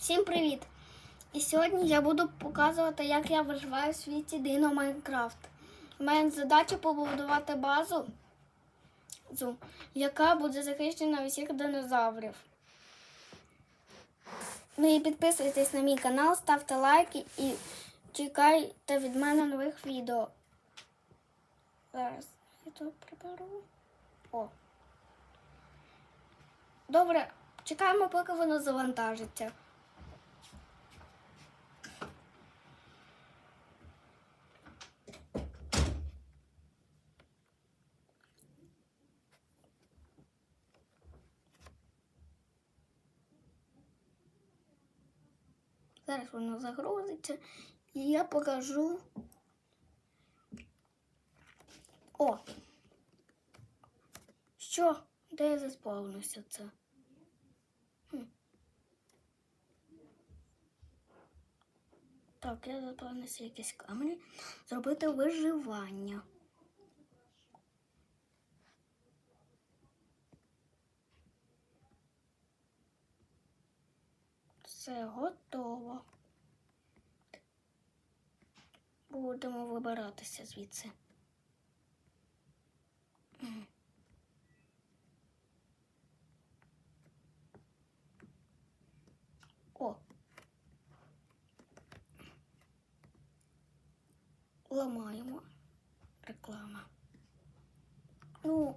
Всім привіт! І сьогодні я буду показувати, як я виживаю в світі Дино Майнкрафт. У мене задача побудувати базу, яка буде захищена всіх динозаврів. Ну і підписуйтесь на мій канал, ставте лайки і чекайте від мене нових відео. Зараз я тут приберу. О. Добре, чекаємо, поки воно завантажиться. Зараз воно загрузиться і я покажу. О! Що? Де я заспавнився це? Так, я заспавнився якісь камені. Зробити виживання. Все готово. Будемо вибиратися звідси. О. Ламаємо реклама. Ну.